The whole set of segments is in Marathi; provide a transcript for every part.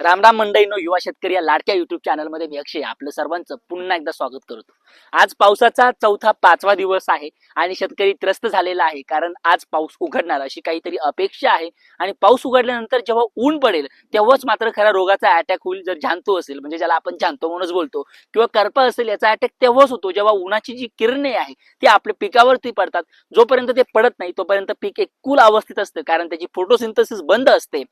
रामराम नो युवा शेतकरी या लाडक्या युट्यूब चॅनलमध्ये मी अक्षय आपलं सर्वांचं पुन्हा एकदा स्वागत करतो. आज पावसाचा चौथा पाचवा दिवस आहे आणि शेतकरी त्रस्त झालेला आहे कारण आज पाऊस उघडणार अशी काहीतरी अपेक्षा आहे आणि पाऊस उघडल्यानंतर जेव्हा ऊन पडेल तेव्हाच मात्र खरा रोगाचा अटॅक होईल जर जाणतो असेल म्हणजे ज्याला आपण जाणतो म्हणूनच बोलतो किंवा करपा असेल याचा अटॅक तेव्हाच होतो जेव्हा उन्हाची जी किरणे आहे ती आपल्या पिकावरती पडतात. जोपर्यंत ते पडत नाही तोपर्यंत पीक एक कुल अवस्थेत असतं कारण त्याची फोटोसिंथसिस बंद असते.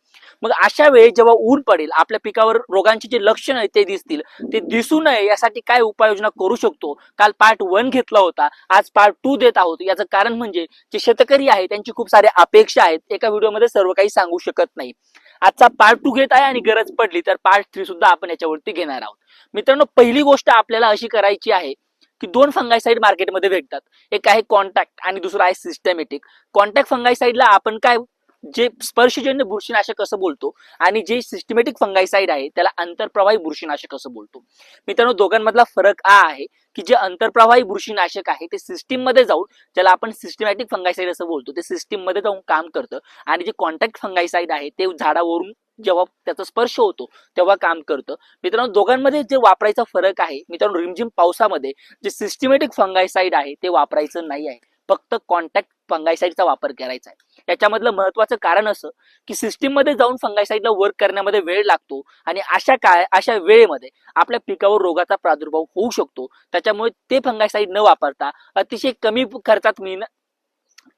मग अशा वेळी जेव्हा ऊन पडेल आपल्या पिकावर रोगांचे जे लक्षण आहेत ते दिसतील. ते दिसू नये यासाठी काय उपाययोजना करू शकतो? काल पार्ट वन घेतला होता आज पार्ट टू देत आहोत. याचं कारण म्हणजे जे शेतकरी आहे त्यांची खूप साऱ्या अपेक्षा आहेत. एका व्हिडिओमध्ये सर्व काही सांगू शकत नाही. आजचा पार्ट टू घेत आहे आणि गरज पडली तर पार्ट थ्री सुद्धा आपण याच्यावरती घेणार आहोत. मित्रांनो पहिली गोष्ट आपल्याला अशी करायची आहे की दोन फंगायसाईड मार्केटमध्ये भेटतात. एक आहे कॉन्टॅक्ट आणि दुसरं आहे सिस्टमॅटिक कॉन्टॅक्ट फंगाईसाईडला आपण काय जे स्पर्शजन्य बुरशीनाशक असं बोलतो आणि जे सिस्टमॅटिक फंगाईसाईड आहे त्याला आंतरप्रवाही बुरशीनाशक असं बोलतो. मित्रांनो दोघांमधला फरक हा आहे की जे आंतरप्रवाही बुरशीनाशक आहे ते सिस्टीममध्ये जाऊन ज्याला आपण सिस्टमॅटिक फंगाईसाईड असं बोलतो ते सिस्टीममध्ये जाऊन काम करतं आणि जे कॉन्टॅक्ट फंगाईसाईड आहे ते झाडावरून जेव्हा त्याचा स्पर्श होतो तेव्हा काम करतं. मित्रांनो दोघांमध्ये जे वापरायचा फरक आहे मित्रांनो रिमझिम पावसामध्ये जे सिस्टमॅटिक फंगाईसाईड आहे ते वापरायचं नाही आहे. फक्त कॉन्टॅक्ट फंगाईसाईडचा वापर करायचा आहे. याच्यामधलं महत्वाचं कारण असं की सिस्टीममध्ये जाऊन फंगाईसाईडला वर्क करण्यामध्ये वेळ लागतो आणि अशा काय अशा वेळेमध्ये आपल्या पिकावर रोगाचा प्रादुर्भाव होऊ शकतो. त्याच्यामुळे ते फंगायसाईड न वापरता अतिशय कमी खर्चात मिळणं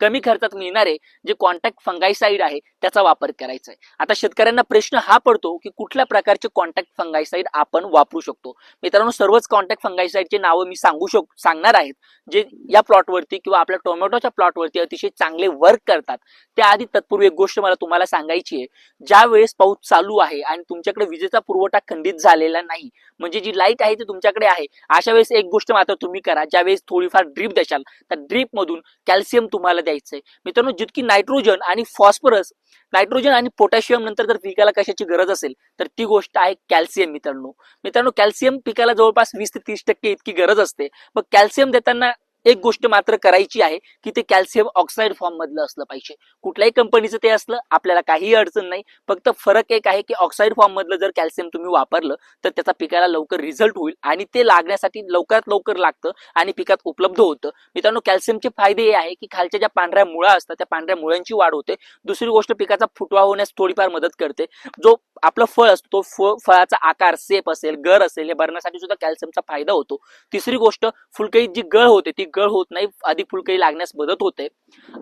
कमी खर्चात मिळणारे जे कॉन्टॅक्ट फंगायसाईड आहे त्याचा वापर करायचा आहे आता शेतकऱ्यांना प्रश्न हा पडतो की कुठल्या प्रकारचे कॉन्टॅक्ट फंगायसाईड आपण वापरू शकतो? मित्रांनो सर्वच कॉन्टॅक्ट फंगायसाईडचे नावं मी सांगू शक सांगणार आहेत. जे या प्लॉटवरती किंवा आपल्या टोमॅटोच्या प्लॉटवरती अतिशय चांगले वर्क करतात. त्याआधी तत्पूर्वी एक गोष्ट मला तुम्हाला सांगायची आहे. ज्या वेळेस पाऊस चालू आहे आणि तुमच्याकडे विजेचा पुरवठा खंडित झालेला नाही म्हणजे जी लाइट आहे ती तुमच्याकडे आहे अशा वेळेस एक गोष्ट मात्र तुम्ही करा. ज्यावेळेस थोडीफार ड्रीप द्याल त्या ड्रीप मधून कॅल्शियम तुम्हाला द्यायचंय. मित्रांनो जितकी नायट्रोजन आणि फॉस्फरस नायट्रोजन आणि पोटॅशियम नंतर जर पिकाला कशाची गरज असेल तर ती गोष्ट आहे कॅल्शियम मित्रांनो. मित्रांनो कॅल्शियम पिकाला जवळपास वीस ते तीस टक्के इतकी गरज असते. मग कॅल्शियम देताना एक गोष्ट मात्र करायची आहे की ते कॅल्शियम ऑक्साईड फॉर्म मधलं असलं पाहिजे. कुठल्याही कंपनीचं ते असलं आपल्याला काहीही अडचण नाही. फक्त फरक एक आहे की ऑक्साईड फॉर्म मधलं जर कॅल्शियम तुम्ही वापरलं तर त्याचा पिकाला लवकर रिझल्ट होईल आणि ते लागण्यासाठी लवकरात लवकर लागतं आणि पिकात उपलब्ध होतं. मित्रांनो कॅल्शियमचे फायदे हे आहे की खालच्या ज्या पांढऱ्या मुळा असतात त्या पांढऱ्या मुळ्यांची वाढ होते. दुसरी गोष्ट पिकाचा फुटवा होण्यास थोडीफार मदत करते. जो आपलं फळ असतो तो फ- फळाचा आकार सेप असेल गर असेल हे भरण्यासाठी सुद्धा कॅल्शियमचा फायदा होतो. तिसरी गोष्ट फुलकळीत जी गळ होते ती गळ होत नाही अधिक फुलकळी लागण्यास मदत होते.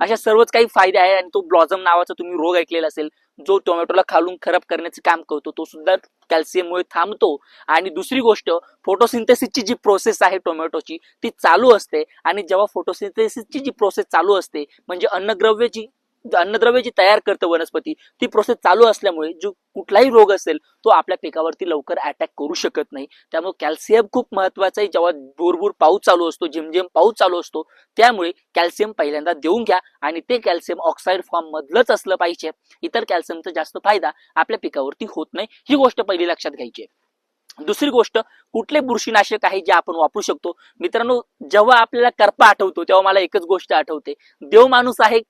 अशा सर्वच काही फायदे आहे आणि तो ब्लॉझम नावाचा तुम्ही रोग ऐकलेला असेल जो टोमॅटोला खालून खराब करण्याचं काम करतो तो सुद्धा कॅल्शियममुळे थांबतो. आणि दुसरी गोष्ट फोटोसिंथेसिसची जी प्रोसेस आहे टोमॅटोची ती चालू असते. आणि जेव्हा फोटोसिंथेसिसची जी प्रोसेस चालू असते म्हणजे अन्नद्रव्य जी अन्नद्रव्य जी तयार करतं वनस्पती ती प्रोसेस चालू असल्यामुळे जो कुठलाही रोग असेल तो आपल्या पिकावरती लवकर अटॅक करू शकत नाही. त्यामुळे कॅल्शियम खूप महत्वाचं आहे. जेव्हा भूरभूर पाऊस चालू असतो झिमझिम पाऊस चालू असतो त्यामुळे कॅल्शियम पहिल्यांदा देऊन घ्या आणि ते कॅल्शियम ऑक्साईड फॉर्म मधलंच असलं पाहिजे. इतर कॅल्शियमचा जास्त फायदा आपल्या पिकावरती होत नाही. ही गोष्ट पहिली लक्षात घ्यायची आहे. दुसरी गोष्ट कुठले बुरशीनाशक आहे जे आपण वापरू शकतो? मित्रांनो जेव्हा आपल्याला करपा आठवतो तेव्हा मला एकच गोष्ट आठवते. देव माणूस आहे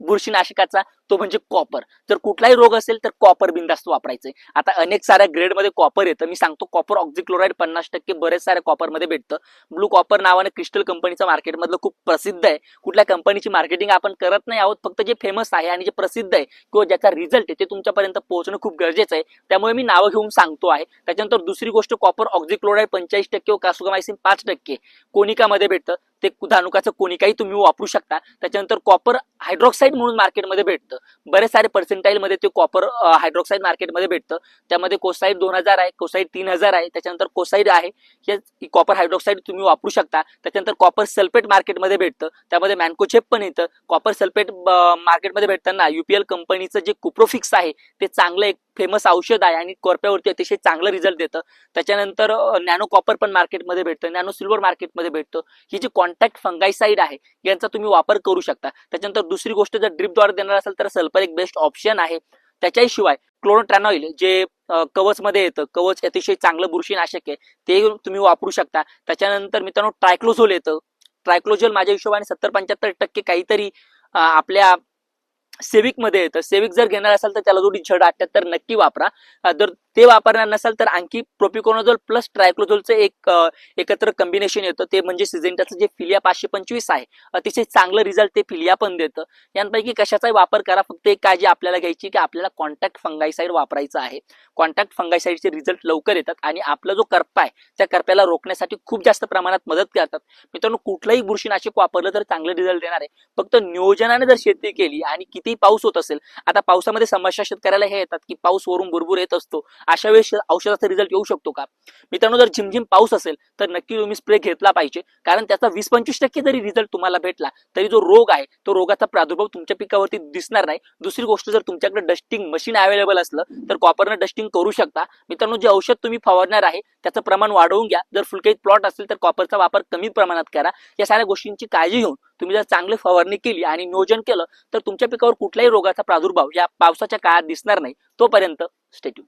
बुरशीनाशकाचा तो म्हणजे कॉपर जर कुठलाही रोग असेल तर कॉपर बिंदास्त वापरायचं. आता अनेक साऱ्या ग्रेडमध्ये कॉपर येतं. मी सांगतो कॉपर ऑक्झिक्लोराईड पन्नास टक्के बरेच साऱ्या कॉपरमध्ये भेटतं. ब्लू कॉपर नावाने क्रिस्टल कंपनीचं मार्केटमधलं खूप प्रसिद्ध आहे. कुठल्या कंपनीची मार्केटिंग आपण करत नाही आहोत फक्त जे फेमस आहे आणि जे प्रसिद्ध आहे किंवा ज्याचा रिझल्ट आहे ते तुमच्यापर्यंत पोहोचणं खूप गरजेचं आहे. त्यामुळे मी नावं घेऊन सांगतो आहे. त्याच्यानंतर दुसरी गोष्ट कॉपर ऑक्झिक्लोराईड पंचाळीस टक्के व कासुगामायसिन पाच टक्के कोनिकामध्ये भेटतं. ते धानुकाचं कोनिकाही तुम्ही वापरू शकता. त्याच्यानंतर कॉपर हायड्रॉक्साईड म्हणून मार्केटमध्ये भेटतं. बरेच सारे पर्सेंटाईलमध्ये ते कॉपर हायड्रॉक्साईड मार्केटमध्ये भेटतं. त्यामध्ये कोसाईड दोन हजार आहे कोसाईड तीन हजार आहे त्याच्यानंतर कोसाईड आहे. हे कॉपर हायड्रॉक्साईड तुम्ही वापरू शकता. त्याच्यानंतर कॉपर सल्फेट मार्केटमध्ये भेटतं. त्यामध्ये मॅन्कोचेप पण येतं. कॉपर सल्फेट मार्केटमध्ये भेटताना युपीएल कंपनीचं जे कुप्रोफिक्स आहे ते चांगलं एक फेमस औषध आहे आणि कोरप्यावरती अतिशय चांगलं रिझल्ट देतं. त्याच्यानंतर नॅनो कॉपर पण मार्केटमध्ये भेटतं. नॅनो सिल्वर मार्केटमध्ये भेटतं. ही जी कॉन्टॅक्ट फंगाईसाईड आहे यांचा तुम्ही वापर करू शकता. त्याच्यानंतर दुसरी गोष्ट जर ड्रिपद्वारे देणार असेल तर सल्फर एक बेस्ट ऑप्शन आहे. त्याच्याही शिवाय क्लोरोट्रॅनॉइल जे कवच मध्ये येतं कवच अतिशय चांगलं बुरशीनाशक आहे ते तुम्ही वापरू शकता. त्याच्यानंतर मित्रांनो ट्रायक्लोझोल येतं. ट्रायक्लोझोल माझ्या हिशोबाने सत्तर पंच्याहत्तर टक्के काहीतरी आपल्या सेविकमध्ये येतं. सेविक जर घेणार असाल तर त्याला थोडी झड अठ्याहत्तर नक्की वापरा. जर ते वापरणार नसाल तर आणखी प्रोपिकोनोझोल प्लस ट्रायक्लोझोलचं एक एकत्र कॉम्बिनेशन येतं. ते म्हणजे सिजेंटाचं जे फिलिया पाचशे पंचवीस आहे अतिशय चांगलं रिझल्ट ते फिलिया पण देतं. यांपैकी कशाचाही वापर करा. फक्त एक काळजी आपल्याला घ्यायची की आपल्याला कॉन्टॅक्ट फंगाईसाईड वापरायचं आहे. कॉन्टॅक्ट फंगाईसाईडचे रिझल्ट लवकर येतात आणि आपला जो करपा आहे त्या करप्याला रोखण्यासाठी खूप जास्त प्रमाणात मदत करतात. मित्रांनो कुठलंही बुरशीनाशक वापरलं तर चांगलं रिझल्ट देणार आहे. फक्त नियोजनाने जर शेती केली आणि कितीही पाऊस होत असेल आता पावसामध्ये समस्या शेतकऱ्याला हे येतात की पाऊस वरून बुरबुर येत असतो. अशा वेळेस औषधाचा रिझल्ट येऊ शकतो का? मित्रांनो जर झिमझिम पाऊस असेल तर नक्की तुम्ही स्प्रे घेतला पाहिजे. कारण त्याचा वीस पंचवीस टक्के जरी रिझल्ट तुम्हाला भेटला तरी जो रोग आहे तो रोगाचा प्रादुर्भाव तुमच्या पिकावरती दिसणार नाही. दुसरी गोष्ट जर तुमच्याकडे डस्टिंग मशीन अवेलेबल असलं तर कॉपरनं डस्टिंग करू शकता. मित्रांनो जे औषध तुम्ही फवारणार आहे त्याचं प्रमाण वाढवून घ्या. जर फुलकेज प्लॉट असेल तर कॉपरचा वापर कमी प्रमाणात करा. या साऱ्या गोष्टींची काळजी घेऊन तुम्ही जर चांगली फवारणी केली आणि नियोजन केलं तर तुमच्या पिकावर कुठल्याही रोगाचा प्रादुर्भाव या पावसाच्या काळात दिसणार नाही. तोपर्यंत स्टेट्यू